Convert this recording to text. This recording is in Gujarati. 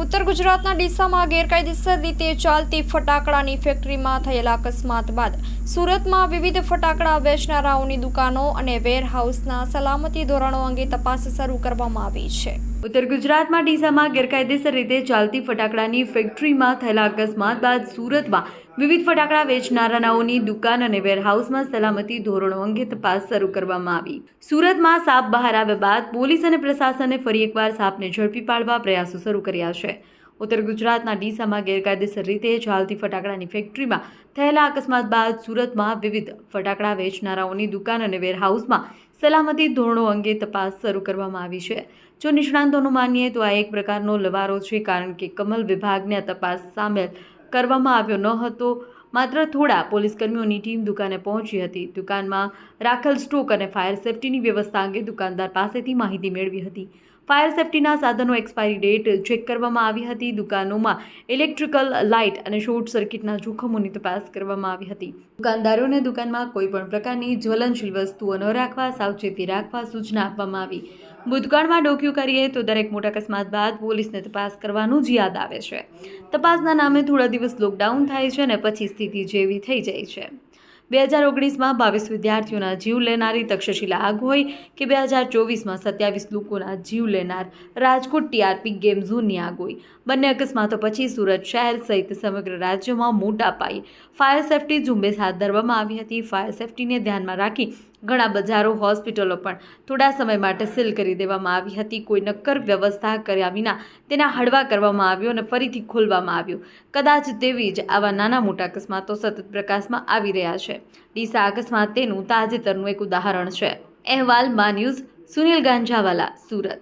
ઉત્તર ગુજરાતના ડીસામાં ગેરકાયદેસર રીતે ચાલતી ફટાકડાની ફેક્ટરીમાં થયેલા અકસ્માત બાદ સુરતમાં વિવિધ ફટાકડા વેચનારાઓની દુકાનો અને વેરહાઉસના સલામતી ધોરણો અંગે તપાસ શરૂ કરવામાં આવી છે. ઉત્તર ગુજરાતમાં ડીસામાં ગેરકાયદેસર રીતે ચાલતી ફટાકડાની ફેક્ટરીમાં થયેલા અકસ્માત બાદ સુરતમાં વિવિધ ફટાકડા વેચનારાઓની દુકાન અને વેરહાઉસમાં સલામતી ધોરણો અંગે તપાસ શરૂ કરવામાં આવી. સુરતમાં સાપ બહાર આવ્યા બાદ પોલીસ અને પ્રશાસને ફરી એકવાર સાપને ઝડપી પાડવા પ્રયાસો શરૂ કર્યા છે. ઉત્તર ગુજરાતના ડીસામાં ગેરકાયદેસર રીતે ચાલતી ફટાકડાની ફેક્ટરીમાં થયેલા અકસ્માત બાદ સુરતમાં વિવિધ ફટાકડા વેચનારાઓની દુકાન અને વેરહાઉસમાં સલામતી ધોરણો અંગે તપાસ શરૂ કરવામાં આવી છે. જો નિષ્ણાંતોનું માનીએ તો આ એક પ્રકારનો લવારો છે, કારણ કે કમલ વિભાગને તપાસ સામેલ કરવામાં આવ્યો ન હતો. માત્ર થોડા પોલીસકર્મીઓની ટીમ દુકાને પહોંચી હતી. દુકાનમાં રાખેલ સ્ટોક અને ફાયર સેફટીની વ્યવસ્થા અંગે દુકાનદાર પાસેથી માહિતી મેળવી હતી. ફાયર સેફટીના સાધનો એક્સપાયરી ડેટ ચેક કરવામાં આવી હતી. દુકાનોમાં ઇલેક્ટ્રિકલ લાઇટ અને શોર્ટ સર્કિટના જોખમોની તપાસ કરવામાં આવી હતી. દુકાનદારોને દુકાનમાં કોઈપણ પ્રકારની જ્વલનશીલ વસ્તુઓ ન રાખવા, સાવચેતી રાખવા સૂચના આપવામાં આવી. ભૂતકાળમાં ડોક્યુ કરીએ તો દરેક મોટા અકસ્માત બાદ પોલીસને તપાસ કરવાનું જ યાદ આવે છે. તપાસના નામે થોડા દિવસ લોકડાઉન થાય છે અને પછી સ્થિતિ જેવી થઈ જાય છે. બે હજાર ઓગણીસમાં બાવીસ વિદ્યાર્થીઓના જીવ લેનારી તક્ષશિલા આગ હોય કે બે હજાર ચોવીસમાં સત્યાવીસ લોકોના જીવ લેનાર રાજકોટ ટીઆરપી ગેમ ઝોનની આગ હોય બંને અકસ્માતો પછી સુરત શહેર સહિત સમગ્ર રાજ્યમાં મોટા પાયે ફાયર સેફટી ઝુંબેશ હાથ ધરવામાં આવી હતી. ફાયર સેફટીને ધ્યાનમાં રાખી ઘણા બજારો, હોસ્પિટલો પણ થોડા સમય માટે સીલ કરી દેવામાં આવી હતી. કોઈ નક્કર વ્યવસ્થા કર્યા વિના તેના હળવા કરવામાં આવ્યો અને ફરીથી ખોલવામાં આવ્યો. કદાચ તેવી જ આવા નાના મોટા અકસ્માતો સતત પ્રકાશમાં આવી રહ્યા છે. ડીસા અકસ્માત તેનું તાજેતરનું એક ઉદાહરણ છે. અહેવાલ મા ન્યૂઝ સુનિલ ગાંજાવાલા, સુરત.